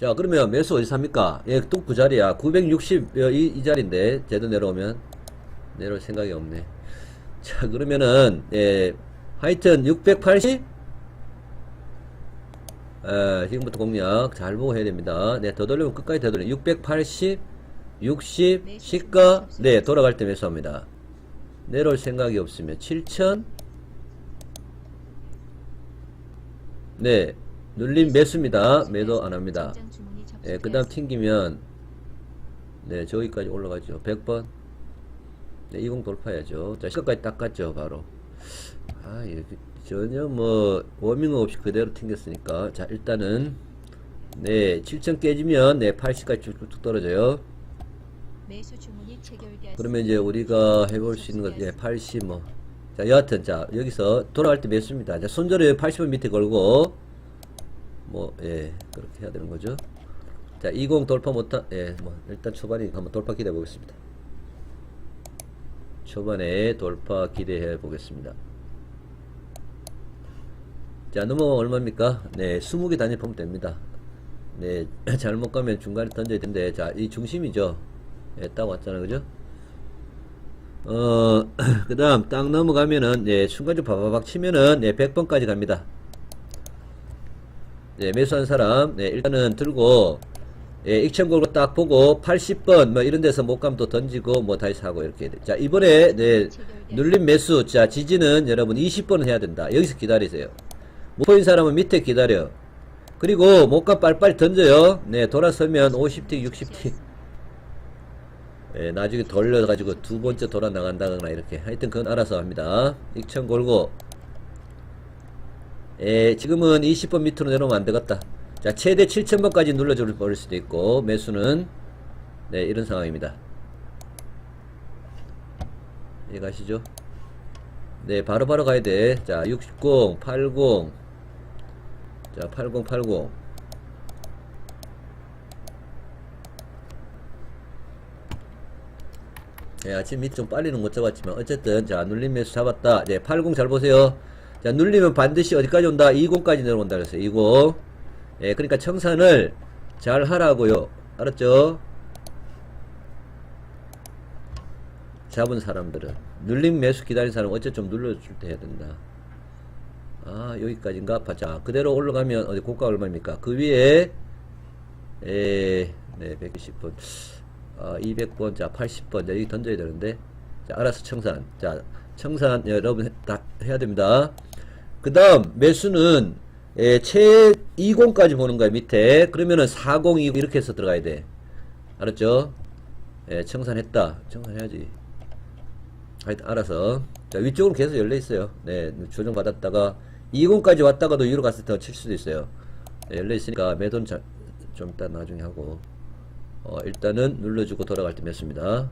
자 그러면 매수 어디 삽니까? 예, 또그 자리야. 960, 어, 이, 이 자리인데, 제도 내려오면. 내려올 생각이 없네. 자, 그러면은, 예, 하여튼 680? 에, 지금부터 공략 잘 보고 해야 됩니다. 네, 더 돌리면 끝까지 더 돌려. 680, 60, 시가, 네, 돌아갈 때 매수합니다. 내려올 생각이 없으면 7000, 네, 눌림 매수입니다. 매도 안 합니다. 예, 그 다음 튕기면, 네, 저기까지 올라가죠. 100번. 네, 20 돌파해야죠. 자, 시간까지 딱 갔죠, 바로. 아, 예, 그- 전혀 뭐, 워밍업 없이 그대로 튕겼으니까. 자, 일단은, 네, 7천 깨지면, 네, 80까지 쭉쭉 떨어져요. 그러면 이제 우리가 해볼 수 있는 것, 예, 80, 뭐. 자, 여하튼, 자, 여기서 돌아갈 때 매수입니다. 자, 손절을 80원 밑에 걸고, 뭐, 예, 그렇게 해야 되는 거죠. 자, 20 돌파 못한, 예, 뭐, 일단 초반에 한번 돌파 기대해 보겠습니다. 초반에 돌파 기대해 보겠습니다. 자, 넘어가 얼마입니까? 네, 20개 단위 보면 됩니다. 네, 잘못 가면 중간에 던져야 되는데, 자, 이 중심이죠. 예, 딱 왔잖아요. 그죠? 어, 그 다음, 딱 넘어가면은, 예, 순간적으로 바바박 치면은, 예, 100번까지 갑니다. 예, 매수한 사람, 네, 일단은 들고, 예, 익천 걸고 딱 보고, 80번, 뭐, 이런 데서 못 가면 또 던지고, 뭐, 다시 사고, 이렇게. 돼. 자, 이번에, 네, 눌림 매수, 자, 지지는 여러분 20번은 해야 된다. 여기서 기다리세요. 못 보인 사람은 밑에 기다려. 그리고, 못가 빨리빨리 던져요. 네, 돌아서면 50틱, 60틱. 예, 나중에 돌려가지고 두 번째 돌아 나간다거나 이렇게 하여튼 그건 알아서 합니다. 익천 걸고 예, 지금은 20번 밑으로 내려오면 안 되겠다. 자, 최대 7,000번까지 눌러줄 버릴 수도 있고 매수는 네, 이런 상황입니다. 이해가시죠? 네, 바로 바로 가야 돼. 자, 60, 80 자, 80, 80 예, 아침 밑 좀 빨리는 못 잡았지만 어쨌든 자 눌림 매수 잡았다. 이제 80 잘 보세요. 자 눌리면 반드시 어디까지 온다? 20까지 내려온다 그랬어요. 20. 예, 그러니까 청산을 잘 하라고요. 알았죠? 잡은 사람들은 눌림 매수 기다린 사람 어째 좀 눌러줄 때 해야 된다. 아 여기까지인가? 봐. 자 그대로 올라가면 어디 고가 얼마입니까? 그 위에 에, 네 120분 어, 200번, 자, 80번, 자, 여기 던져야 되는데, 자, 알아서 청산. 자, 청산, 여러분, 해- 다 해야 됩니다. 그 다음, 매수는, 예, 최 20까지 보는 거야, 밑에. 그러면은 40, 20 이렇게 해서 들어가야 돼. 알았죠? 예, 청산했다. 청산해야지. 하여튼, 알아서. 자, 위쪽으로 계속 열려 있어요. 네, 조정받았다가, 20까지 왔다가도 위로 갔을 때 칠 수도 있어요. 예, 열려 있으니까 매도는 자, 좀 이따 나중에 하고. 어, 일단은 눌러주고 돌아갈 때 맺습니다.